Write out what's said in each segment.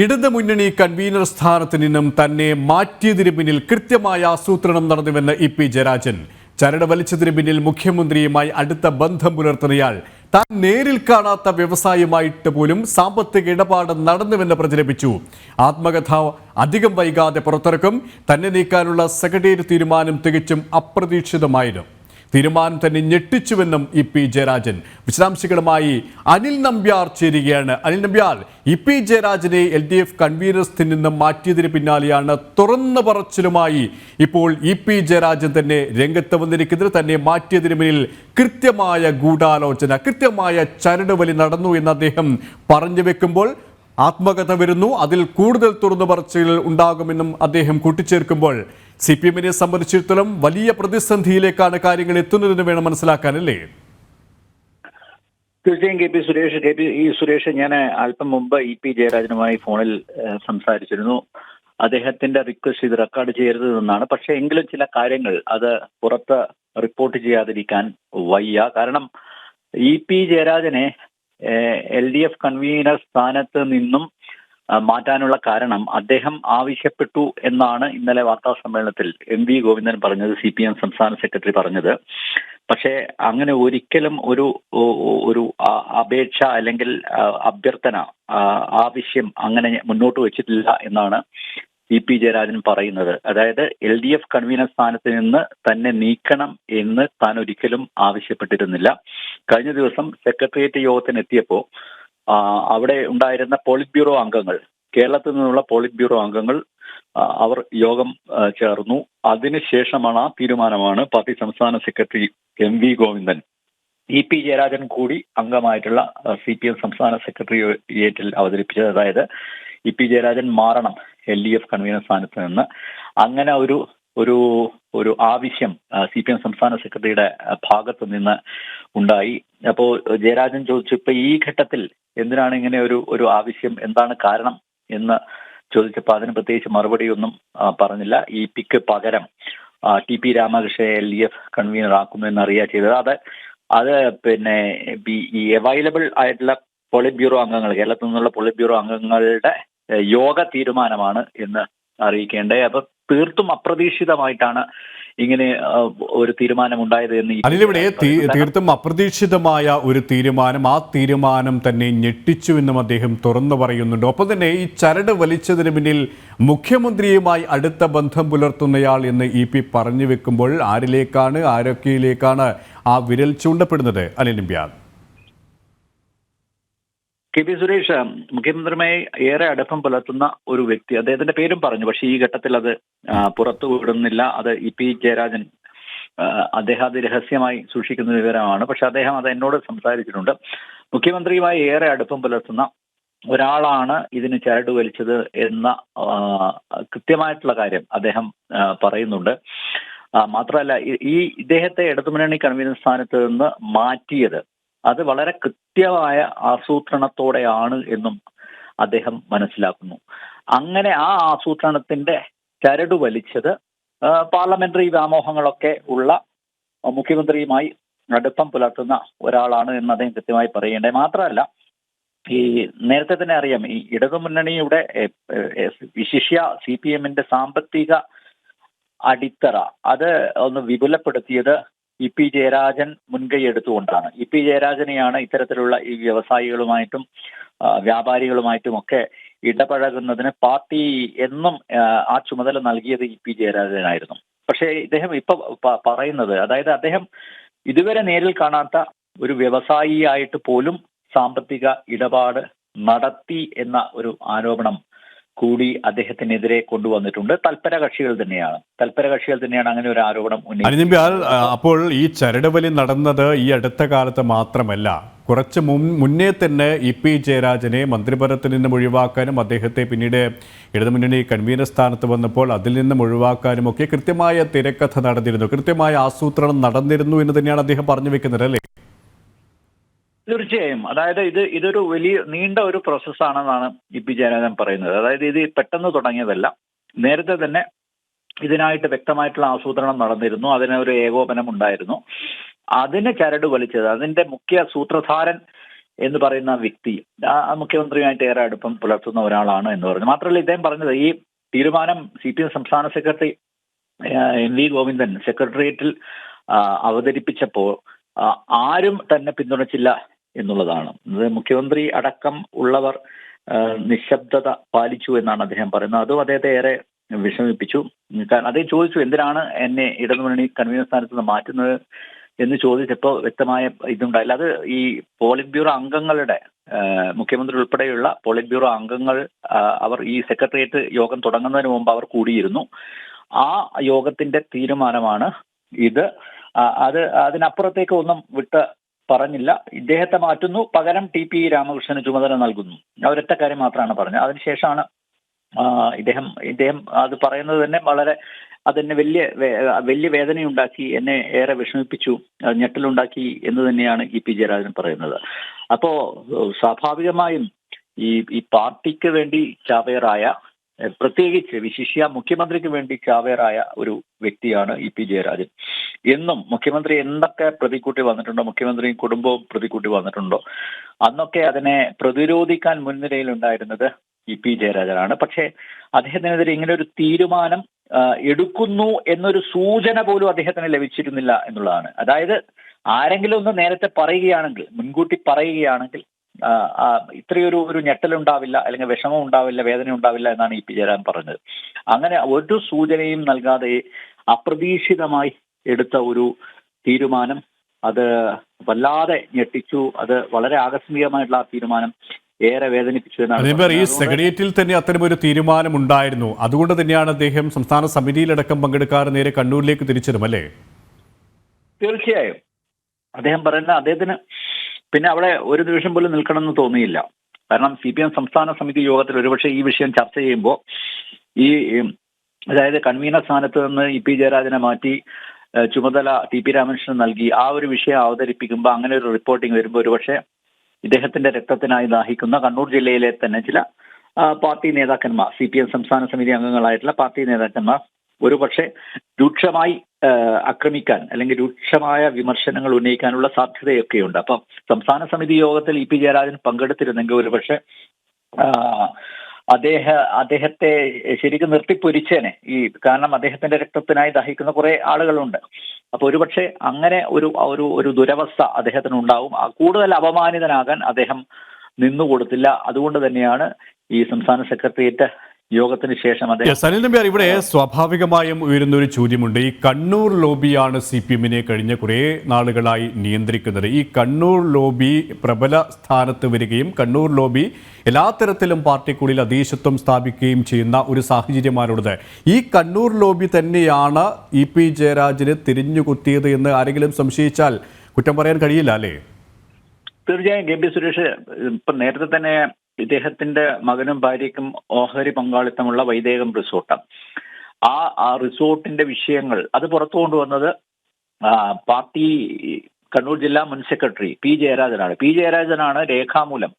ഇടത് മുന്നണി കൺവീനർ സ്ഥാനത്ത് നിന്നും തന്നെ മാറ്റിയതിന് പിന്നിൽ കൃത്യമായ ആസൂത്രണം നടന്നുവെന്ന് ഇ പി ജയരാജൻ. ചരട് വലിച്ചതിന് പിന്നിൽ മുഖ്യമന്ത്രിയുമായി അടുത്ത ബന്ധം പുലർത്തുന്നയാൾ. താൻ നേരിൽ കാണാത്ത വ്യവസായമായിട്ട് പോലും സാമ്പത്തിക ഇടപാട് നടന്നുവെന്ന് പ്രചരിപ്പിച്ചു. ആത്മകഥ അധികം വൈകാതെ പുറത്തിറക്കും. തന്നെ നീക്കാനുള്ള സെക്രട്ടേറിയറ്റ് തീരുമാനം തികച്ചും അപ്രതീക്ഷിതമായിരുന്നു. തീരുമാനം തന്നെ ഞെട്ടിച്ചുവെന്നും ഇ പി ജയരാജൻ വിശദാംശങ്ങളുമായി അനിൽ നമ്പ്യാർ ചേരുകയാണ്. അനിൽ നമ്പ്യാർ ഇ പി ജയരാജനെ എൽ ഡി എഫ് കൺവീനർസിൽ നിന്നും മാറ്റിയതിന് പിന്നാലെയാണ് തുറന്ന പറച്ചിലുമായി ഇപ്പോൾ ഇ പി ജയരാജൻ തന്നെ രംഗത്ത് വന്നിരിക്കുന്നത്. തന്നെ മാറ്റിയതിന് മുന്നിൽ കൃത്യമായ ഗൂഢാലോചന കൃത്യമായ ചരടുവലി നടന്നു എന്ന് അദ്ദേഹം പറഞ്ഞു വെക്കുമ്പോൾ ആത്മകഥ വരുന്നു. അതിൽ കൂടുതൽ തുറന്നു പറച്ചിൽ ഉണ്ടാകുമെന്നും അദ്ദേഹം കൂട്ടിച്ചേർക്കുമ്പോൾ സി പി എമ്മിനെ സംബന്ധിച്ചിടത്തോളം വലിയ പ്രതിസന്ധിയിലേക്കാണ് കാര്യങ്ങൾ എത്തുന്നതെന്ന് വേണം മനസ്സിലാക്കാനല്ലേ തീർച്ചയായും K P Suresh K P ഈ സുരേഷ് ഞാൻ അല്പം മുമ്പ് ഇ പി ജയരാജനുമായി ഫോണിൽ സംസാരിച്ചിരുന്നു. അദ്ദേഹത്തിന്റെ റിക്വസ്റ്റ് ഇത് റെക്കോർഡ് ചെയ്യരുത് എന്നാണ്. പക്ഷേ എങ്കിലും ചില കാര്യങ്ങൾ അത് പുറത്ത് റിപ്പോർട്ട് ചെയ്യാതിരിക്കാൻ വയ്യ. കാരണം ഇ പി ജയരാജനെ എൽ ഡി എഫ് കൺവീനർ സ്ഥാനത്ത് നിന്നും മാറ്റാനുള്ള കാരണം അദ്ദേഹം ആവശ്യപ്പെട്ടു എന്നാണ് ഇന്നലെ വാർത്താ സമ്മേളനത്തിൽ എം വി ഗോവിന്ദൻ പറഞ്ഞത് സി പി എം സംസ്ഥാന സെക്രട്ടറി പറഞ്ഞത്. പക്ഷേ അങ്ങനെ ഒരിക്കലും ഒരു ഒരു അപേക്ഷ അല്ലെങ്കിൽ അഭ്യർത്ഥന ആവശ്യം അങ്ങനെ മുന്നോട്ട് വെച്ചിട്ടില്ല എന്നാണ് ഇ പി ജയരാജൻ പറയുന്നത്. അതായത് എൽ ഡി എഫ് കൺവീനർ സ്ഥാനത്ത് നിന്ന് തന്നെ നീക്കണം എന്ന് താൻ ഒരിക്കലും ആവശ്യപ്പെട്ടിരുന്നില്ല. കഴിഞ്ഞ ദിവസം സെക്രട്ടേറിയറ്റ് യോഗത്തിനെത്തിയപ്പോ അവിടെ ഉണ്ടായിരുന്ന പോളിറ്റ് ബ്യൂറോ അംഗങ്ങൾ കേരളത്തിൽ നിന്നുള്ള പോളിറ്റ് ബ്യൂറോ അംഗങ്ങൾ അവർ യോഗം ചേർന്നു. അതിനുശേഷമാണ് ആ തീരുമാനമാണ് പാർട്ടി സംസ്ഥാന secretary M V Govindan E P Jayarajan കൂടി അംഗമായിട്ടുള്ള സി പി എം സംസ്ഥാന സെക്രട്ടേറിയറ്റിൽ അവതരിപ്പിച്ചത്. അതായത് ഇ പി ജയരാജൻ മാറണം എൽ ഡി എഫ് കൺവീനർ സ്ഥാനത്ത് നിന്ന്. അങ്ങനെ ഒരു ഒരു ഒരു ആവശ്യം സി പി എം സംസ്ഥാന സെക്രട്ടറിയുടെ ഭാഗത്ത് നിന്ന് ഉണ്ടായി. അപ്പോ ജയരാജൻ ചോദിച്ചു ഇപ്പൊ ഈ ഘട്ടത്തിൽ എന്തിനാണ് ഇങ്ങനെ ഒരു ഒരു ആവശ്യം? എന്താണ് കാരണം? എന്ന് ചോദിച്ചപ്പോൾ അതിന് പ്രത്യേകിച്ച് മറുപടിയൊന്നും പറഞ്ഞില്ല. ഈ പിക്ക് പകരം ടി പി രാമകൃഷ്ണനെ എൽ ഡി എഫ് കൺവീനർ ആക്കുമെന്ന് അറിയുക ചെയ്തത്. അത് അത് പിന്നെ ഈ- അവൈലബിൾ ആയിട്ടുള്ള പോളിറ്റ് ബ്യൂറോ അംഗങ്ങൾ കേരളത്തിൽ നിന്നുള്ള പോളിറ്റ് ബ്യൂറോ അംഗങ്ങളുടെ യോഗ തീരുമാനമാണ് എന്ന് അറിയിക്കേണ്ടത് അപ്പൊ തീർത്തും അപ്രതീക്ഷിതമായിട്ടാണ് ഇങ്ങനെ ഒരു തീരുമാനം ഉണ്ടായത് എന്ന് അതിലിവിടെ തീർത്തും അപ്രതീക്ഷിതമായ ഒരു തീരുമാനം ആ തീരുമാനം തന്നെ ഞെട്ടിച്ചു എന്നും അദ്ദേഹം തുറന്നു പറയുന്നുണ്ട്. ഒപ്പം തന്നെ ഈ ചരട് വലിച്ചതിന് പിന്നിൽ മുഖ്യമന്ത്രിയുമായി അടുത്ത ബന്ധം പുലർത്തുന്നയാൾ എന്ന് ഇ പി പറഞ്ഞു വെക്കുമ്പോൾ ആരിലേക്കാണ് ആരൊക്കെയിലേക്കാണ് ആ വിരൽ ചൂണ്ടപ്പെടുന്നത്? നമ്പ്യാർ. കെ പി സുരേഷ് മുഖ്യമന്ത്രിയുമായി ഏറെ അടുപ്പം പുലർത്തുന്ന ഒരു വ്യക്തി. അദ്ദേഹത്തിന്റെ പേരും പറഞ്ഞു പക്ഷേ ഈ ഘട്ടത്തിൽ അത് പുറത്തു വിടുന്നില്ല. അത് ഇ പി ജയരാജൻ അദ്ദേഹം അത് രഹസ്യമായി സൂക്ഷിക്കുന്ന വിവരമാണ്. പക്ഷെ അദ്ദേഹം അത് എന്നോട് സംസാരിച്ചിട്ടുണ്ട്. മുഖ്യമന്ത്രിയുമായി ഏറെ അടുപ്പം പുലർത്തുന്ന ഒരാളാണ് ഇതിന് ചരട് വലിച്ചത് എന്ന കൃത്യമായിട്ടുള്ള കാര്യം അദ്ദേഹം പറയുന്നുണ്ട്. മാത്രമല്ല ഈ ഇദ്ദേഹത്തെ ഇടതുമുന്നണി കൺവീനർ സ്ഥാനത്ത് നിന്ന് മാറ്റിയത് അത് വളരെ കൃത്യമായ ആസൂത്രണത്തോടെയാണ് എന്നും അദ്ദേഹം മനസ്സിലാക്കുന്നു. അങ്ങനെ ആ ആസൂത്രണത്തിന്റെ ചരട് വലിച്ചത് പാർലമെന്ററി വ്യാമോഹങ്ങളൊക്കെ ഉള്ള മുഖ്യമന്ത്രിയുമായി അടുപ്പം പുലർത്തുന്ന ഒരാളാണ് എന്ന് അദ്ദേഹം കൃത്യമായി പറയേണ്ടത് മാത്രമല്ല ഈ നേരത്തെ തന്നെ അറിയാം ഈ ഇടതുമുന്നണിയുടെ വിശിഷ്യ സി പി എമ്മിന്റെ സാമ്പത്തിക അടിത്തറ അത് ഒന്ന് വിപുലപ്പെടുത്തിയത് ഇ പി ജയരാജൻ മുൻകൈ എടുത്തുകൊണ്ടാണ്. ഇ പി ജയരാജനെയാണ് ഇത്തരത്തിലുള്ള ഈ വ്യവസായികളുമായിട്ടും വ്യാപാരികളുമായിട്ടും ഒക്കെ ഇടപഴകുന്നതിന് പാർട്ടി എന്നും ആ, ചുമതല നൽകിയത് ഇ പി ജയരാജനായിരുന്നു. പക്ഷേ ഇദ്ദേഹം ഇപ്പൊ പറയുന്നത് അതായത് അദ്ദേഹം ഇതുവരെ നേരിൽ കാണാത്ത ഒരു വ്യവസായിയായിട്ട് പോലും സാമ്പത്തിക ഇടപാട് നടത്തി എന്ന ഒരു ആരോപണം കൂടി അദ്ദേഹത്തിനെതിരെ കൊണ്ടുവന്നിട്ടുണ്ട്. തൽപര കക്ഷികൾ തന്നെയാണ്. തൽപര കക്ഷികൾ തന്നെയാണ് അങ്ങനെ ഒരു ആരോപണം ഉന്നയിച്ചത്. അപ്പോൾ ഈ ചരടുവലി നടന്നത് ഈ അടുത്ത കാലത്ത് മാത്രമല്ല. കുറച്ച് മുന്നേ തന്നെ ഇ പി ജയരാജനെ മന്ത്രിപദത്തിൽ നിന്നും ഒഴിവാക്കാനും അദ്ദേഹത്തെ പിന്നീട് ഇടതുമുന്നണി കൺവീനർ സ്ഥാനത്ത് വന്നപ്പോൾ അതിൽ നിന്നും ഒഴിവാക്കാനും ഒക്കെ കൃത്യമായ തിരക്കഥ നടന്നിരുന്നു. കൃത്യമായ ആസൂത്രണം നടന്നിരുന്നു എന്ന് തന്നെയാണ് അദ്ദേഹം പറഞ്ഞു വെക്കുന്നത് അല്ലേ? തീർച്ചയായും. അതായത് ഇത് ഇതൊരു വലിയ നീണ്ട ഒരു പ്രോസസ്സാണെന്നാണ് ഇ പി ജയരാജൻ പറയുന്നത്. അതായത് ഇത് പെട്ടെന്ന് തുടങ്ങിയതല്ല. നേരത്തെ തന്നെ ഇതിനായിട്ട് വ്യക്തമായിട്ടുള്ള ആസൂത്രണം നടന്നിരുന്നു. അതിന് ഒരു ഏകോപനം ഉണ്ടായിരുന്നു. അതിന് ചരട് വലിച്ചത് അതിന്റെ മുഖ്യ സൂത്രധാരൻ എന്ന് പറയുന്ന വ്യക്തി മുഖ്യമന്ത്രിയുമായിട്ട് ഏറെ അടുപ്പം പുലർത്തുന്ന ഒരാളാണ് എന്ന് പറഞ്ഞു. മാത്രമല്ല ഇദ്ദേഹം പറഞ്ഞത് ഈ തീരുമാനം സി പി എം സംസ്ഥാന സെക്രട്ടറി എൻ വി ഗോവിന്ദൻ സെക്രട്ടേറിയറ്റിൽ അവതരിപ്പിച്ചപ്പോൾ ആരും തന്നെ പിന്തുണച്ചില്ല എന്നുള്ളതാണ്. മുഖ്യമന്ത്രി അടക്കം ഉള്ളവർ നിശബ്ദത പാലിച്ചു എന്നാണ് അദ്ദേഹം പറയുന്നത്. അതും അദ്ദേഹത്തെ ഏറെ വിഷമിപ്പിച്ചു. അദ്ദേഹം ചോദിച്ചു എന്തിനാണ് എന്നെ ഇടതുമുന്നണി കൺവീനർ സ്ഥാനത്ത് നിന്ന് മാറ്റുന്നത് എന്ന് ചോദിച്ചപ്പോൾ വ്യക്തമായ ഇതുണ്ടായില്ല. അത് ഈ പോളിറ്റ് ബ്യൂറോ അംഗങ്ങളുടെ മുഖ്യമന്ത്രി ഉൾപ്പെടെയുള്ള പോളിറ്റ് ബ്യൂറോ അംഗങ്ങൾ അവർ ഈ സെക്രട്ടേറിയറ്റ് യോഗം തുടങ്ങുന്നതിന് മുമ്പ് അവർ കൂടിയിരുന്നു. ആ യോഗത്തിന്റെ തീരുമാനമാണ് ഇത്. അത് അതിനപ്പുറത്തേക്ക് ഒന്നും വിട്ട് പറഞ്ഞില്ല. ഇദ്ദേഹത്തെ മാറ്റുന്നു. പകരം ടി പി രാമകൃഷ്ണന് ചുമതല നൽകുന്നു. ആ ഒരൊറ്റ കാര്യം മാത്രമാണ് പറഞ്ഞത്. അതിനുശേഷമാണ് ഇദ്ദേഹം ഇദ്ദേഹം അത് പറയുന്നത് തന്നെ വളരെ അതെന്നെ വലിയ വലിയ വേദനയുണ്ടാക്കി എന്നെ ഏറെ വിഷമിപ്പിച്ചു ഞെട്ടലുണ്ടാക്കി എന്ന് തന്നെയാണ് ഇ പി ജയരാജൻ പറയുന്നത്. അപ്പോ സ്വാഭാവികമായും ഈ ഈ പാർട്ടിക്ക് വേണ്ടി ചാവേറായ പ്രത്യേകിച്ച് വിശിഷ്യ മുഖ്യമന്ത്രിക്ക് വേണ്ടി ചാവേറായ ഒരു വ്യക്തിയാണ് ഇ പി ജയരാജൻ. എന്നും മുഖ്യമന്ത്രി എന്തൊക്കെ പ്രതിക്കൂട്ടി വന്നിട്ടുണ്ടോ മുഖ്യമന്ത്രിയും കുടുംബവും പ്രതിക്കൂട്ടി വന്നിട്ടുണ്ടോ അന്നൊക്കെ അതിനെ പ്രതിരോധിക്കാൻ മുൻനിരയിൽ ഉണ്ടായിരുന്നത് ഇ പി ജയരാജനാണ്. പക്ഷേ അദ്ദേഹത്തിനെതിരെ ഇങ്ങനെ ഒരു തീരുമാനം എടുക്കുന്നു എന്നൊരു സൂചന പോലും അദ്ദേഹത്തിന് ലഭിച്ചിരുന്നില്ല എന്നുള്ളതാണ്. അതായത് ആരെങ്കിലും ഒന്ന് നേരത്തെ പറയുകയാണെങ്കിൽ മുൻകൂട്ടി പറയുകയാണെങ്കിൽ ഇത്രയൊരു ഒരു ഞെട്ടലുണ്ടാവില്ല അല്ലെങ്കിൽ വിഷമം ഉണ്ടാവില്ല വേദന ഉണ്ടാവില്ല എന്നാണ് ഇ പി ജയരാജൻ പറഞ്ഞത്. അങ്ങനെ ഒരു സൂചനയും നൽകാതെ അപ്രതീക്ഷിതമായി എടുത്ത ഒരു തീരുമാനം അത് വല്ലാതെ ഞെട്ടിച്ചു. അത് വളരെ ആകസ്മികമായിട്ടുള്ള ആ തീരുമാനം ഏറെ വേദനിപ്പിച്ചു എന്നാണ് ഈ സെക്രട്ടേറിയറ്റിൽ തന്നെ അത്തരമൊരു തീരുമാനമുണ്ടായിരുന്നു. അതുകൊണ്ട് തന്നെയാണ് അദ്ദേഹം സംസ്ഥാന സമിതിയിലടക്കം പങ്കെടുക്കാറ് നേരെ കണ്ണൂരിലേക്ക് തിരിച്ചതും അല്ലേ? തീർച്ചയായും. അദ്ദേഹം പറയുന്ന അദ്ദേഹത്തിന് പിന്നെ അവിടെ ഒരു നിമിഷം പോലും നിൽക്കണമെന്ന് തോന്നിയില്ല. കാരണം സി പി എം സംസ്ഥാന സമിതി യോഗത്തിൽ ഒരുപക്ഷെ ഈ വിഷയം ചർച്ച ചെയ്യുമ്പോൾ ഈ അതായത് കൺവീനർ സ്ഥാനത്ത് നിന്ന് ഇ പി ജയരാജനെ മാറ്റി ചുമതല ടി പി രാമകൃഷ്ണൻ നൽകി ആ ഒരു വിഷയം അവതരിപ്പിക്കുമ്പോൾ അങ്ങനെ ഒരു റിപ്പോർട്ടിംഗ് വരുമ്പോൾ ഒരുപക്ഷെ ഇദ്ദേഹത്തിന്റെ രക്തത്തിനായി ദാഹിക്കുന്ന കണ്ണൂർ ജില്ലയിലെ തന്നെ ചില പാർട്ടി നേതാക്കന്മാർ സി പി എം സംസ്ഥാന സമിതി അംഗങ്ങളായിട്ടുള്ള പാർട്ടി നേതാക്കന്മാർ ഒരുപക്ഷെ രൂക്ഷമായി ആക്രമിക്കാൻ അല്ലെങ്കിൽ രൂക്ഷമായ വിമർശനങ്ങൾ ഉന്നയിക്കാനുള്ള സാധ്യതയൊക്കെയുണ്ട്. അപ്പം സംസ്ഥാന സമിതി യോഗത്തിൽ ഇ പി ജയരാജൻ പങ്കെടുത്തിരുന്നെങ്കിൽ ഒരുപക്ഷെ അദ്ദേഹ അദ്ദേഹത്തെ ശരിക്കും നിർത്തിപ്പൊരിച്ചേനെ. ഈ കാരണം അദ്ദേഹത്തിന്റെ രക്തത്തിനായി ദഹിക്കുന്ന കുറെ ആളുകളുണ്ട്. അപ്പൊ ഒരുപക്ഷെ അങ്ങനെ ഒരു ഒരു ഒരു ദുരവസ്ഥ അദ്ദേഹത്തിന് ഉണ്ടാവും കൂടുതൽ അപമാനിതനാകാൻ അദ്ദേഹം നിന്നുകൊടുത്തില്ല. അതുകൊണ്ട് തന്നെയാണ് ഈ സംസ്ഥാന സെക്രട്ടേറിയറ്റ് യോഗത്തിന് ശേഷം അദ്ദേഹം സനിൽ നമ്പ്യാർ ഇവിടെ സ്വാഭാവികമായും ഉയരുന്ന ഒരു ചോദ്യമുണ്ട്. ഈ കണ്ണൂർ ലോബിയാണ് സി പി എമ്മിനെ കഴിഞ്ഞ കുറേ നാളുകളായി നിയന്ത്രിക്കുന്നത്. ഈ കണ്ണൂർ ലോബി പ്രബല സ്ഥാനത്ത് വരികയും കണ്ണൂർ ലോബി എല്ലാ തരത്തിലും പാർട്ടിക്കുള്ളിൽ അധീശത്വം സ്ഥാപിക്കുകയും ചെയ്യുന്ന ഒരു സാഹചര്യമാണുള്ളത്. ഈ കണ്ണൂർ ലോബി തന്നെയാണ് ഇ പി ജയരാജന് തിരിഞ്ഞുകുത്തിയത് എന്ന് ആരെങ്കിലും സംശയിച്ചാൽ കുറ്റം പറയാൻ കഴിയില്ല അല്ലേ? തീർച്ചയായും കെ പി സുരേഷ് ഇപ്പൊ നേരത്തെ തന്നെ ഇദ്ദേഹത്തിന്റെ മകനും ഭാര്യയ്ക്കും ഓഹരി പങ്കാളിത്തമുള്ള വൈദേകം റിസോർട്ട് ആ ആ റിസോർട്ടിന്റെ വിഷയങ്ങൾ അത് പുറത്തു കൊണ്ടുവന്നത് പാർട്ടി കണ്ണൂർ ജില്ലാ മുൻ സെക്രട്ടറി പി ജയരാജനാണ്. പി ജയരാജനാണ് രേഖാമൂലം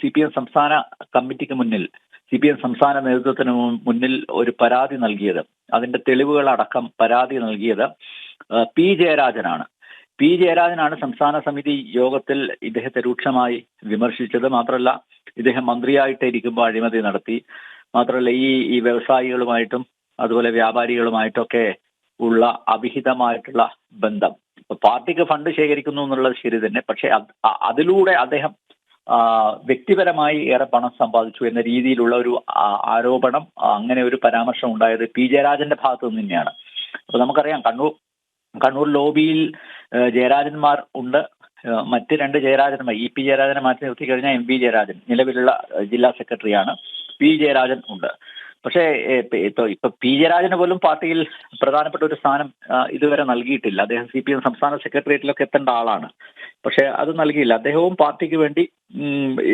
സി പി എം സംസ്ഥാന കമ്മിറ്റിക്ക് മുന്നിൽ സി പി എം സംസ്ഥാന നേതൃത്വത്തിന് മുന്നിൽ ഒരു പരാതി നൽകിയത്. അതിന്റെ തെളിവുകളടക്കം പരാതി നൽകിയത് പി ജയരാജനാണ്. പി ജയരാജനാണ് സംസ്ഥാന സമിതി യോഗത്തിൽ ഇദ്ദേഹത്തെ രൂക്ഷമായി വിമർശിച്ചത്. മാത്രമല്ല ഇദ്ദേഹം മന്ത്രിയായിട്ട് ഇരിക്കുമ്പോൾ അഴിമതി നടത്തി. മാത്രമല്ല ഈ ഈ വ്യവസായികളുമായിട്ടും അതുപോലെ വ്യാപാരികളുമായിട്ടൊക്കെ ഉള്ള അവിഹിതമായിട്ടുള്ള ബന്ധം. പാർട്ടിക്ക് ഫണ്ട് ശേഖരിക്കുന്നു എന്നുള്ളത് ശരി തന്നെ. പക്ഷെ അതിലൂടെ അദ്ദേഹം വ്യക്തിപരമായി ഏറെ പണം സമ്പാദിച്ചു എന്ന രീതിയിലുള്ള ഒരു ആരോപണം അങ്ങനെ ഒരു പരാമർശം ഉണ്ടായത് പി ജയരാജന്റെ ഭാഗത്തു നിന്ന് തന്നെയാണ് അപ്പൊ നമുക്കറിയാം കണ്ണൂർ കണ്ണൂർ ലോബിയിൽ ജയരാജന്മാർ ഉണ്ട്. മറ്റ് രണ്ട് ജയരാജന്മാർ ഇ പി ജയരാജനെ മാറ്റി നിർത്തി കഴിഞ്ഞാൽ എം പി ജയരാജൻ. നിലവിലുള്ള ജില്ലാ സെക്രട്ടറിയാണ് പി ജയരാജൻ ഉണ്ട്. പക്ഷേ ഇപ്പൊ- പി ജയരാജന് പോലും പാർട്ടിയിൽ പ്രധാനപ്പെട്ട ഒരു സ്ഥാനം ഇതുവരെ നൽകിയിട്ടില്ല. അദ്ദേഹം സി പി എം സംസ്ഥാന സെക്രട്ടേറിയറ്റിലൊക്കെ എത്തേണ്ട ആളാണ്. പക്ഷെ അത് നൽകിയില്ല. അദ്ദേഹവും പാർട്ടിക്ക് വേണ്ടി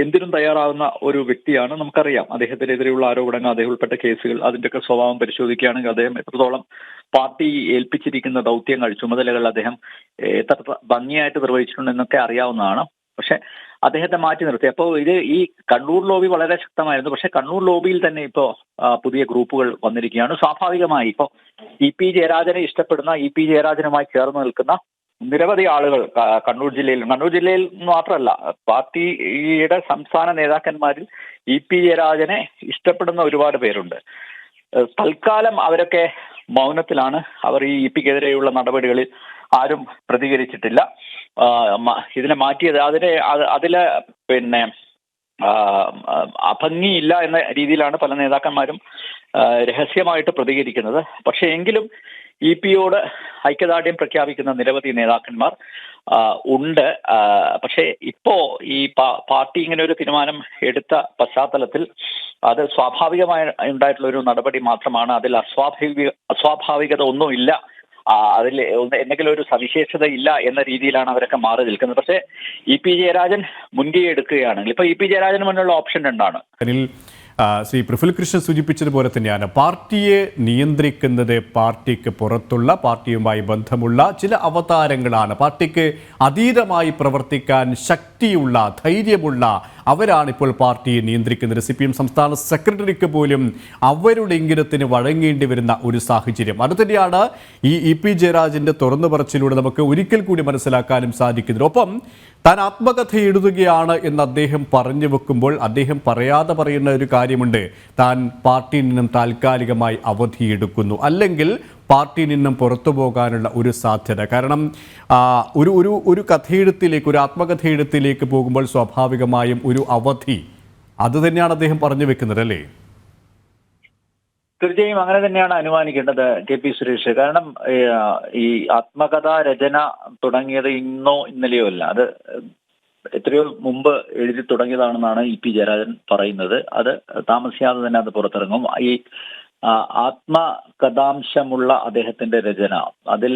എന്തിനും തയ്യാറാവുന്ന ഒരു വ്യക്തിയാണ് നമുക്കറിയാം. അദ്ദേഹത്തിനെതിരെയുള്ള ആരോപണങ്ങൾ അദ്ദേഹം ഉൾപ്പെട്ട കേസുകൾ അതിന്റെയൊക്കെ സ്വഭാവം പരിശോധിക്കുകയാണെങ്കിൽ അദ്ദേഹം എത്രത്തോളം പാർട്ടി ഏൽപ്പിച്ചിരിക്കുന്ന ദൗത്യങ്ങൾ ചുമതലകൾ അദ്ദേഹം എത്ര ഭംഗിയായിട്ട് നിർവഹിച്ചിട്ടുണ്ടെന്നൊക്കെ അറിയാവുന്നതാണ്. പക്ഷെ അദ്ദേഹത്തെ മാറ്റി നിർത്തി. അപ്പോൾ ഇത് ഈ കണ്ണൂർ ലോബി വളരെ ശക്തമായിരുന്നു. പക്ഷെ കണ്ണൂർ ലോബിയിൽ തന്നെ ഇപ്പോൾ പുതിയ ഗ്രൂപ്പുകൾ വന്നിരിക്കുകയാണ്. സ്വാഭാവികമായി ഇപ്പോൾ ഇ പി ജയരാജനെ ഇഷ്ടപ്പെടുന്ന ഇ പി ജയരാജനുമായി ചേർന്ന് നിൽക്കുന്ന നിരവധി ആളുകൾ കണ്ണൂർ ജില്ലയിൽ. കണ്ണൂർ ജില്ലയിൽ മാത്രമല്ല പാർട്ടിയുടെ സംസ്ഥാന നേതാക്കന്മാരിൽ ഇ പി ജയരാജനെ ഇഷ്ടപ്പെടുന്ന ഒരുപാട് പേരുണ്ട്. തൽക്കാലം അവരൊക്കെ മൗനത്തിലാണ്. അവർ ഈ ഇ പിക്കെതിരെയുള്ള നടപടികളിൽ ആരും പ്രതികരിച്ചിട്ടില്ല. ഇതിനെ മാറ്റിയത് അതിനെ അതിലെ പിന്നെ അഭംഗിയില്ല എന്ന രീതിയിലാണ് പല നേതാക്കന്മാരും രഹസ്യമായിട്ട് പ്രതികരിക്കുന്നത്. പക്ഷെ എങ്കിലും ഇ പിയോട് ഐക്യദാർഢ്യം പ്രഖ്യാപിക്കുന്ന നിരവധി നേതാക്കന്മാർ ഉണ്ട്. പക്ഷെ ഇപ്പോ ഈ പാർട്ടി ഇങ്ങനെ ഒരു തീരുമാനം എടുത്ത പശ്ചാത്തലത്തിൽ അത് സ്വാഭാവികമായി ഉണ്ടായിട്ടുള്ള ഒരു നടപടി മാത്രമാണ്. അതിൽ അസ്വാഭാവിക അസ്വാഭാവികത ഒന്നുമില്ല. അതിൽ എന്തെങ്കിലും ഒരു സവിശേഷത ഇല്ല എന്ന രീതിയിലാണ് അവരൊക്കെ മാറി നിൽക്കുന്നത്. പക്ഷേ ഇ പി ജയരാജൻ മുൻകൈ എടുക്കുകയാണെങ്കിൽ ഇപ്പൊ ഇ പി ജയരാജന് മുന്നിലുള്ള ഓപ്ഷൻ രണ്ടാണ് ശ്രീ പ്രഫുൽ കൃഷ്ണൻ സൂചിപ്പിച്ചതുപോലെ തന്നെയാണ്. പാർട്ടിയെ നിയന്ത്രിക്കുന്നത് പാർട്ടിക്ക് പുറത്തുള്ള പാർട്ടിയുമായി ബന്ധമുള്ള ചില അവതാരങ്ങളാണ്. പാർട്ടിക്ക് അതീതമായി പ്രവർത്തിക്കാൻ ശക്തിയുള്ള ധൈര്യമുള്ള അവരാണ് ഇപ്പോൾ പാർട്ടിയെ നിയന്ത്രിക്കുന്നത്. സി പി എം സംസ്ഥാന സെക്രട്ടറിക്ക് പോലും അവരുടെ ഇംഗിതത്തിന് വഴങ്ങേണ്ടി വരുന്ന ഒരു സാഹചര്യം. അത് തന്നെയാണ് ഈ ഇ പി ജയരാജന്റെ തുറന്നു പറച്ചിലൂടെ നമുക്ക് ഒരിക്കൽ കൂടി മനസ്സിലാക്കാനും സാധിക്കുന്നത്. ഒപ്പം താൻ ആത്മകഥ എഴുതുകയാണ് എന്ന് അദ്ദേഹം പറഞ്ഞു വെക്കുമ്പോൾ അദ്ദേഹം പറയാതെ പറയുന്ന ഒരു കാര്യമുണ്ട്. താൻ പാർട്ടിയിൽ നിന്നും താൽക്കാലികമായി അവധിയെടുക്കുന്നു. അല്ലെങ്കിൽ പാർട്ടിയിൽ നിന്നും പുറത്തു പോകാനുള്ള ഒരു സാധ്യത. കാരണം ഒരു ഒരു ഒരു കഥയെഴുത്തിലേക്ക് ഒരു ആത്മകഥയിടത്തിലേക്ക് പോകുമ്പോൾ സ്വാഭാവികമായും ഒരു അവധി. അത് തന്നെയാണ് അദ്ദേഹം പറഞ്ഞു വെക്കുന്നത് അല്ലേ? തീർച്ചയായും അങ്ങനെ തന്നെയാണ് അനുമാനിക്കേണ്ടത് കെ പി സുരേഷ്. കാരണം ഈ ആത്മകഥാ രചന തുടങ്ങിയത് ഇന്നോ ഇന്നലെയോ അല്ല. അത് എത്രയോ മുമ്പ് എഴുതി തുടങ്ങിയതാണെന്നാണ് ഇ പി ജയരാജൻ പറയുന്നത്. അത് താമസിയാതെ തന്നെ അത് പുറത്തിറങ്ങും. ഈ ആത്മകഥാംശമുള്ള അദ്ദേഹത്തിന്റെ രചന അതിൽ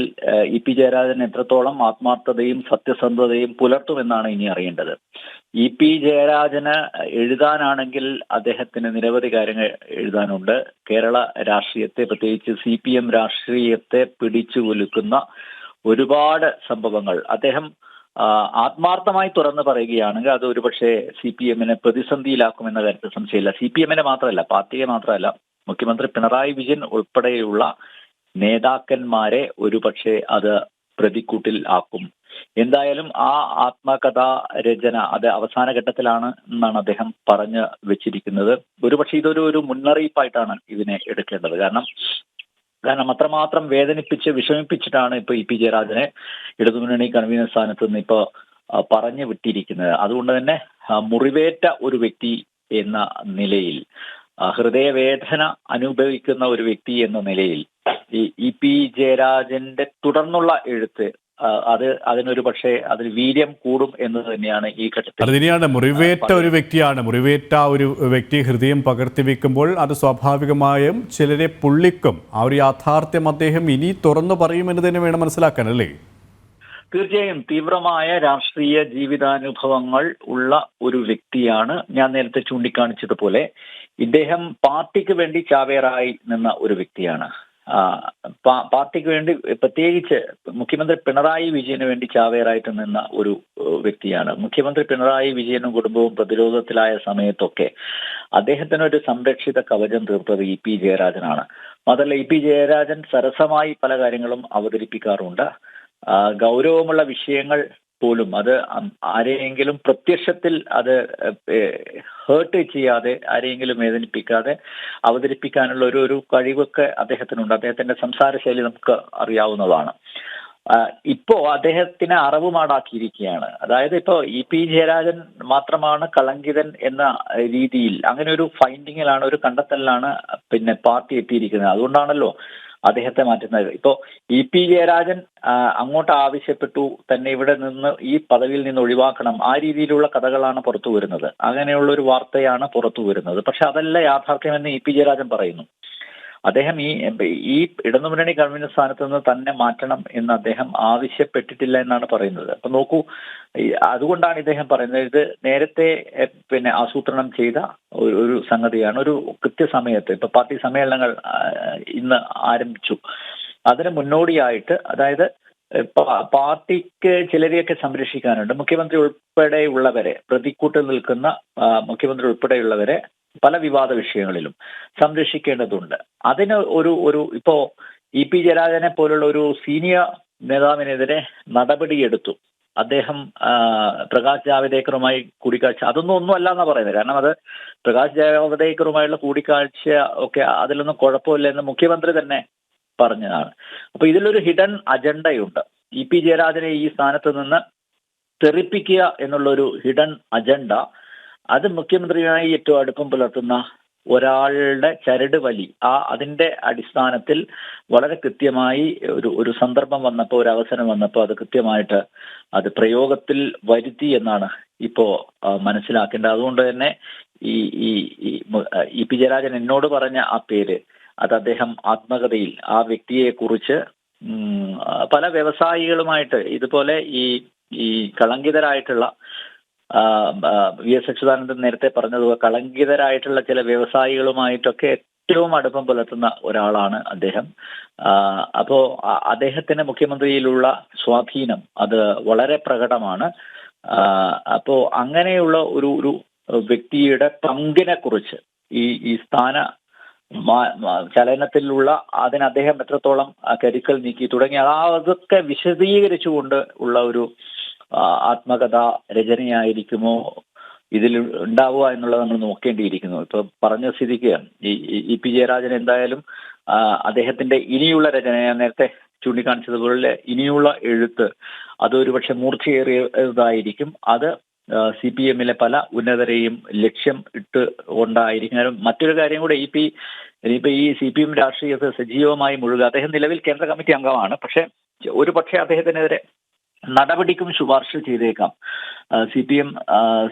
ഇ പി ജയരാജൻ എത്രത്തോളം ആത്മാർത്ഥതയും സത്യസന്ധതയും പുലർത്തുമെന്നാണ് ഇനി അറിയേണ്ടത്. ഇ പി ജയരാജന് എഴുതാനാണെങ്കിൽ അദ്ദേഹത്തിന് നിരവധി കാര്യങ്ങൾ എഴുതാനുണ്ട്. കേരള രാഷ്ട്രീയത്തെ പ്രത്യേകിച്ച് സി പി എം രാഷ്ട്രീയത്തെ പിടിച്ചു ഒരുപാട് സംഭവങ്ങൾ. അദ്ദേഹം ആത്മാർത്ഥമായി തുറന്ന് പറയുകയാണെങ്കിൽ അത് ഒരുപക്ഷെ സി പി എമ്മിനെ പ്രതിസന്ധിയിലാക്കുമെന്ന കാര്യത്തിൽ സംശയമില്ല. സി പി എമ്മിനെ മാത്രമല്ല പാർട്ടിയെ മാത്രമല്ല മുഖ്യമന്ത്രി പിണറായി വിജയൻ ഉൾപ്പെടെയുള്ള നേതാക്കന്മാരെ ഒരുപക്ഷെ അത് പ്രതിക്കൂട്ടിൽ ആക്കും. എന്തായാലും ആ ആത്മകഥാ രചന അത് അവസാന ഘട്ടത്തിലാണ് എന്നാണ് അദ്ദേഹം പറഞ്ഞു വെച്ചിരിക്കുന്നത്. ഒരുപക്ഷെ ഇതൊരു ഒരു മുന്നറിയിപ്പായിട്ടാണ് ഇതിനെ എടുക്കേണ്ടത്. കാരണം കാരണം അത്രമാത്രം വേദനിപ്പിച്ച് വിഷമിപ്പിച്ചിട്ടാണ് ഇപ്പൊ ഇ പി ജയരാജനെ ഇടതുമുന്നണി കൺവീനർ സ്ഥാനത്ത് നിന്ന് ഇപ്പൊ പറഞ്ഞു വിട്ടിരിക്കുന്നത്. അതുകൊണ്ട് തന്നെ മുറിവേറ്റ ഒരു വ്യക്തി എന്ന നിലയിൽ ഹൃദയവേദന അനുഭവിക്കുന്ന ഒരു വ്യക്തി എന്ന നിലയിൽ ഈ ഇ പി ജയരാജന്റെ തുടർന്നുള്ള എഴുത്ത് അത് അതിനൊരു പക്ഷേ അതിന് വീര്യം കൂടും എന്ന് തന്നെയാണ് ഈ ഘട്ടത്തിൽ അത് തന്നെയാണ് മുറിവേറ്റ ഒരു വ്യക്തിയാണ്. മുറിവേറ്റ ഒരു വ്യക്തി ഹൃദയം പകർത്തി വെക്കുമ്പോൾ അത് സ്വാഭാവികമായും ചിലരെ പുള്ളിക്കും ആ ഒരു യാഥാർത്ഥ്യം അദ്ദേഹം ഇനി തുറന്നു പറയുമെന്ന് തന്നെ വേണം മനസ്സിലാക്കാൻ അല്ലേ? തീർച്ചയായും തീവ്രമായ രാഷ്ട്രീയ ജീവിതാനുഭവങ്ങൾ ഉള്ള ഒരു വ്യക്തിയാണ് ഞാൻ നേരത്തെ ചൂണ്ടിക്കാണിച്ചതുപോലെ. ഇദ്ദേഹം പാർട്ടിക്ക് വേണ്ടി ചാവേറായി നിന്ന ഒരു വ്യക്തിയാണ്. പാർട്ടിക്ക് വേണ്ടി പ്രത്യേകിച്ച് മുഖ്യമന്ത്രി പിണറായി വിജയന് വേണ്ടി ചാവേറായിട്ട് നിന്ന ഒരു വ്യക്തിയാണ്. മുഖ്യമന്ത്രി പിണറായി വിജയനും കുടുംബവും പ്രതിരോധത്തിലായ സമയത്തൊക്കെ അദ്ദേഹത്തിന് ഒരു സംരക്ഷിത കവചം തീർത്തത് ഇ പി ജയരാജനാണ്. മാത്രമല്ല ഇ പി ജയരാജൻ സരസമായി പല കാര്യങ്ങളും അവതരിപ്പിക്കാറുണ്ട്. ഗൗരവമുള്ള വിഷയങ്ങൾ പോലും അത് ആരെയെങ്കിലും പ്രത്യക്ഷത്തിൽ അത് ഹേർട്ട് ചെയ്യാതെ ആരെയെങ്കിലും വേദനിപ്പിക്കാതെ അവതരിപ്പിക്കാനുള്ള ഒരു ഒരു കഴിവൊക്കെ അദ്ദേഹത്തിനുണ്ട്. അദ്ദേഹത്തിന്റെ സംസാര ശൈലി നമുക്ക് അറിയാവുന്നതാണ്. ഇപ്പോ അദ്ദേഹത്തിനെ അറിവുമാടാക്കിയിരിക്കുകയാണ്. അതായത് ഇപ്പോ ഇ പി ജയരാജൻ മാത്രമാണ് കളങ്കിതൻ എന്ന രീതിയിൽ അങ്ങനെ ഒരു ഫൈൻഡിങ്ങിലാണ് ഒരു കണ്ടെത്തലിലാണ് പിന്നെ പാർട്ടി എത്തിയിരിക്കുന്നത്. അതുകൊണ്ടാണല്ലോ അദ്ദേഹത്തെ മാറ്റുന്നത്. ഇപ്പോ ഇ പി ജയരാജൻ അങ്ങോട്ട് ആവശ്യപ്പെട്ടു. തന്നെ ഇവിടെ നിന്ന് ഈ പദവിയിൽ നിന്ന് ഒഴിവാക്കണം. ആ രീതിയിലുള്ള കഥകളാണ് പുറത്തു വരുന്നത് അങ്ങനെയുള്ള ഒരു വാർത്തയാണ് പുറത്തു വരുന്നത് പക്ഷെ അതല്ല യാഥാർത്ഥ്യമെന്ന് ഇ പി ജയരാജൻ പറയുന്നു. അദ്ദേഹം ഈ ഈ ഇടതുമുന്നണി ഗവൺമെന്റ് സ്ഥാനത്ത് നിന്ന് തന്നെ മാറ്റണം എന്ന് അദ്ദേഹം ആവശ്യപ്പെട്ടിട്ടില്ല എന്നാണ് പറയുന്നത്. അപ്പൊ നോക്കൂ അതുകൊണ്ടാണ് ഇദ്ദേഹം പറയുന്നത്. ഇത് നേരത്തെ പിന്നെ ആസൂത്രണം ചെയ്ത ഒരു സംഗതിയാണ് ഒരു കൃത്യസമയത്ത്. ഇപ്പൊ പാർട്ടി സമ്മേളനങ്ങൾ ഇന്ന് ആരംഭിച്ചു. അതിന് മുന്നോടിയായിട്ട് അതായത് പാർട്ടിക്ക് ചിലരെയൊക്കെ സംരക്ഷിക്കാനുണ്ട്. മുഖ്യമന്ത്രി ഉൾപ്പെടെയുള്ളവരെ പ്രതിക്കൂട്ടിൽ നിൽക്കുന്ന മുഖ്യമന്ത്രി ഉൾപ്പെടെയുള്ളവരെ പല വിവാദ വിഷയങ്ങളിലും സംരക്ഷിക്കേണ്ടതുണ്ട്. അതിന് ഒരു ഒരു ഇപ്പോ ഇ പി ജയരാജനെ പോലുള്ള ഒരു സീനിയർ നേതാവിനെതിരെ നടപടിയെടുത്തു. അദ്ദേഹം പ്രകാശ് ജാവദേക്കറുമായി കൂടിക്കാഴ്ച അതൊന്നും ഒന്നും അല്ല എന്നാ പറയുന്നത്. കാരണം അത് പ്രകാശ് ജാവദേക്കറുമായുള്ള കൂടിക്കാഴ്ച ഒക്കെ അതിലൊന്നും കുഴപ്പമില്ല എന്ന് മുഖ്യമന്ത്രി തന്നെ പറഞ്ഞതാണ്. അപ്പൊ ഇതിലൊരു ഹിഡൻ അജണ്ടയുണ്ട്. ഇ പി ജയരാജനെ ഈ സ്ഥാനത്ത് നിന്ന് തെറിപ്പിക്കുക എന്നുള്ളൊരു ഹിഡൻ അജണ്ട അത് മുഖ്യമന്ത്രിയുമായി ഏറ്റവും അടുപ്പം പുലർത്തുന്ന ഒരാളുടെ ചരട് വലി. ആ അതിന്റെ അടിസ്ഥാനത്തിൽ വളരെ കൃത്യമായി ഒരു ഒരു സന്ദർഭം വന്നപ്പോൾ ഒരു അവസരം വന്നപ്പോൾ അത് കൃത്യമായിട്ട് അത് പ്രയോഗത്തിൽ വരുത്തി എന്നാണ് ഇപ്പോ മനസ്സിലാക്കേണ്ടത്. അതുകൊണ്ട് തന്നെ ഈ ഈ ഇ പി ജയരാജൻ എന്നോട് പറഞ്ഞ ആ പേര് അത് അദ്ദേഹം ആത്മകഥയിൽ ആ വ്യക്തിയെ കുറിച്ച് പല വ്യവസായികളുമായിട്ട് ഇതുപോലെ ഈ ഈ കളങ്കിതരായിട്ടുള്ള വി എസ് അച്യുതാനന്ദൻ നേരത്തെ പറഞ്ഞത് കളങ്കിതരായിട്ടുള്ള ചില വ്യവസായികളുമായിട്ടൊക്കെ ഏറ്റവും അടുപ്പം പുലർത്തുന്ന ഒരാളാണ് അദ്ദേഹം. അപ്പോ അദ്ദേഹത്തിന് മുഖ്യമന്ത്രിയിലുള്ള സ്വാധീനം അത് വളരെ പ്രകടമാണ്. അപ്പോ അങ്ങനെയുള്ള ഒരു ഒരു വ്യക്തിയുടെ പങ്കിനെ കുറിച്ച് ഈ ഈ സ്ഥാന ചലനത്തിലുള്ള അതിന് അദ്ദേഹം എത്രത്തോളം കരുക്കൾ നീക്കി തുടങ്ങി അതൊക്കെ വിശദീകരിച്ചുകൊണ്ട് ഉള്ള ഒരു ആത്മകഥ രചനയായിരിക്കുമോ? ഇതിൽ ഉണ്ടാവുക എന്നുള്ളത് നമ്മൾ നോക്കേണ്ടിയിരിക്കുന്നു. ഇപ്പൊ പറഞ്ഞ സ്ഥിതിക്ക് ഇ പി ജയരാജൻ എന്തായാലും അദ്ദേഹത്തിന്റെ ഇനിയുള്ള രചന ഞാൻ നേരത്തെ ചൂണ്ടിക്കാണിച്ചതുപോലെ ഇനിയുള്ള എഴുത്ത് അത് ഒരുപക്ഷെ മൂർച്ചയേറിയതായിരിക്കും. അത് സി പി എമ്മിലെ പല ഉന്നതരെയും ലക്ഷ്യം ഇട്ട് കൊണ്ടായിരിക്കും. കാരണം മറ്റൊരു കാര്യം കൂടെ ഇ പി ഇനിയിപ്പോ ഈ സി പി എം രാഷ്ട്രീയത്തെ സജീവമായി മുഴുകുക. അദ്ദേഹം നിലവിൽ കേന്ദ്ര കമ്മിറ്റി അംഗമാണ്. പക്ഷെ ഒരു പക്ഷേ അദ്ദേഹത്തിനെതിരെ നടപടിക്കും ശുപാർശ ചെയ്തേക്കാം. സി പി എം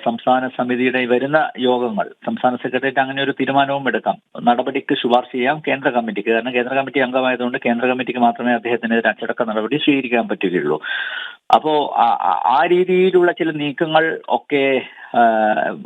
സംസ്ഥാന സമിതിയുടെ വരുന്ന യോഗങ്ങൾ സംസ്ഥാന സെക്രട്ടേറിയറ്റ് അങ്ങനെ ഒരു തീരുമാനവും എടുക്കാം. നടപടിക്ക് ശുപാർശ ചെയ്യാം കേന്ദ്ര കമ്മിറ്റിക്ക്. കാരണം കേന്ദ്ര കമ്മിറ്റി അംഗമായതുകൊണ്ട് കേന്ദ്ര കമ്മിറ്റിക്ക് മാത്രമേ അദ്ദേഹത്തിനെതിരെ അച്ചടക്ക നടപടി സ്വീകരിക്കാൻ പറ്റുകയുള്ളൂ. അപ്പോ ആ- രീതിയിലുള്ള ചില നീക്കങ്ങൾ ഒക്കെ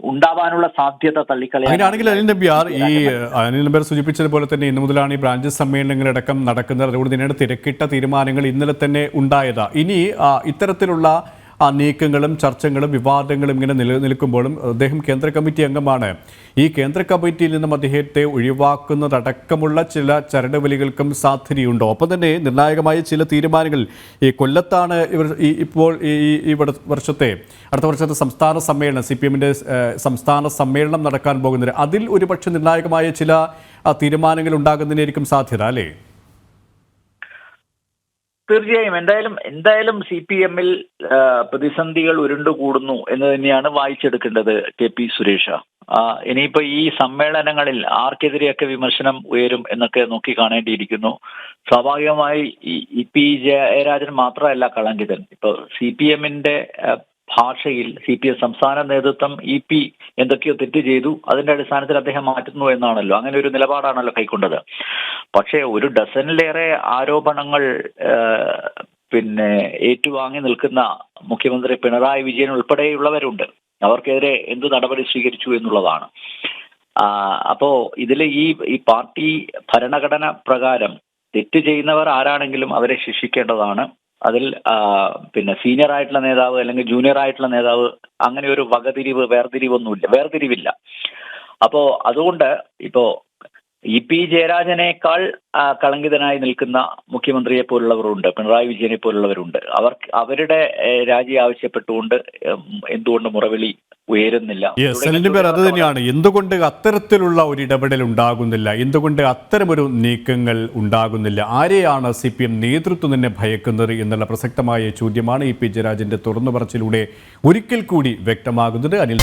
ഉണ്ടാവാനുള്ള സാധ്യത അങ്ങനെയാണെങ്കിൽ അനിൽ നമ്പ്യാർ ഈ അനിൽ നമ്പ്യാർ സൂചിപ്പിച്ചതുപോലെ തന്നെ ഇന്നു മുതലാണ് ഈ ബ്രാഞ്ച് സമ്മേളനങ്ങളടക്കം നടക്കുന്നത്. അതുകൊണ്ട് തന്നെയാണ് തിരക്കിട്ട തീരുമാനങ്ങൾ ഇന്നലെ തന്നെ ഉണ്ടായത്. ഇനി ഇത്തരത്തിലുള്ള നീക്കങ്ങളും ചർച്ചകളും വിവാദങ്ങളും ഇങ്ങനെ നിലനിൽക്കുമ്പോഴും അദ്ദേഹം കേന്ദ്ര കമ്മിറ്റി അംഗമാണ്. ഈ കേന്ദ്ര കമ്മിറ്റിയിൽ നിന്നും അദ്ദേഹത്തെ ഒഴിവാക്കുന്നതടക്കമുള്ള ചില ചരടുവലികൾക്കും സാധ്യതയുണ്ടോ. ഒപ്പം തന്നെ നിർണായകമായ ചില തീരുമാനങ്ങൾ ഈ കൊല്ലത്താണ് ഇവർ ഈ ഇപ്പോൾ ഈ ഈ- വർഷത്തെ അടുത്ത വർഷത്തെ സംസ്ഥാന സമ്മേളനം സി പി എമ്മിന്റെ സംസ്ഥാന സമ്മേളനം നടക്കാൻ പോകുന്നത്. അതിൽ ഒരുപക്ഷെ നിർണായകമായ ചില തീരുമാനങ്ങൾ ഉണ്ടാകുന്നതിനായിരിക്കും സാധ്യത അല്ലേ? തീർച്ചയായും. എന്തായാലും എന്തായാലും സി പി എമ്മിൽ പ്രതിസന്ധികൾ ഉരുണ്ടുകൂടുന്നു എന്ന് തന്നെയാണ് വായിച്ചെടുക്കേണ്ടത് കെ പി സുരേഷ. ഇനിയിപ്പോ ഈ സമ്മേളനങ്ങളിൽ ആർക്കെതിരെയൊക്കെ വിമർശനം ഉയരും എന്നൊക്കെ നോക്കി കാണേണ്ടിയിരിക്കുന്നു. സ്വാഭാവികമായി ഇ പി ജയരാജൻ മാത്രമല്ല കളങ്കിതൻ. ഇപ്പൊ സി പി എമ്മിന്റെ ഭാഷയിൽ സി പി എം സംസ്ഥാന നേതൃത്വം ഇ പി എന്തൊക്കെയോ തെറ്റ് ചെയ്തു അതിന്റെ അടിസ്ഥാനത്തിൽ അദ്ദേഹം മാറ്റുന്നു എന്നാണല്ലോ. അങ്ങനെ ഒരു നിലപാടാണല്ലോ കൈക്കൊണ്ടത്. പക്ഷേ ഒരു ഡസനിലേറെ ആരോപണങ്ങൾ പിന്നെ ഏറ്റുവാങ്ങി നിൽക്കുന്ന മുഖ്യമന്ത്രി പിണറായി വിജയൻ ഉൾപ്പെടെയുള്ളവരുണ്ട്. അവർക്കെതിരെ എന്ത് നടപടി സ്വീകരിച്ചു എന്നുള്ളതാണ്. അപ്പോ ഇതിൽ ഈ ഈ പാർട്ടി ഭരണഘടന പ്രകാരം തെറ്റ് ചെയ്യുന്നവർ ആരാണെങ്കിലും അവരെ ശിക്ഷിക്കേണ്ടതാണ്. അതിൽ പിന്നെ സീനിയർ ആയിട്ടുള്ള നേതാവ് അല്ലെങ്കിൽ ജൂനിയർ ആയിട്ടുള്ള നേതാവ് അങ്ങനെ ഒരു വകതിരിവ് വേർതിരിവൊന്നുമില്ല വേർതിരിവില്ല. അപ്പോ അതുകൊണ്ട് ഇപ്പോ ഇ പി ജയരാജനേക്കാൾ കളങ്കിതനായി നിൽക്കുന്ന മുഖ്യമന്ത്രിയെ പോലുള്ളവരുണ്ട് പിണറായി വിജയനെ പോലുള്ളവരുണ്ട് അവർ അവരുടെ രാജി ആവശ്യപ്പെട്ടുകൊണ്ട് എന്തുകൊണ്ട് മുറവിളി ഉയരുന്നില്ല? പേര് അത് തന്നെയാണ് എന്തുകൊണ്ട് അത്തരത്തിലുള്ള ഒരു ഇടപെടൽ ഉണ്ടാകുന്നില്ല? എന്തുകൊണ്ട് അത്തരമൊരു നീക്കങ്ങൾ ഉണ്ടാകുന്നില്ല? ആരെയാണ് സി പി എം നേതൃത്വം തന്നെ ഭയക്കുന്നത് എന്നുള്ള പ്രസക്തമായ ചോദ്യമാണ് ഇ പി ജയരാജന്റെ തുറന്നു പറച്ചിലൂടെ ഒരിക്കൽ കൂടി വ്യക്തമാകുന്നത്. അനിൽ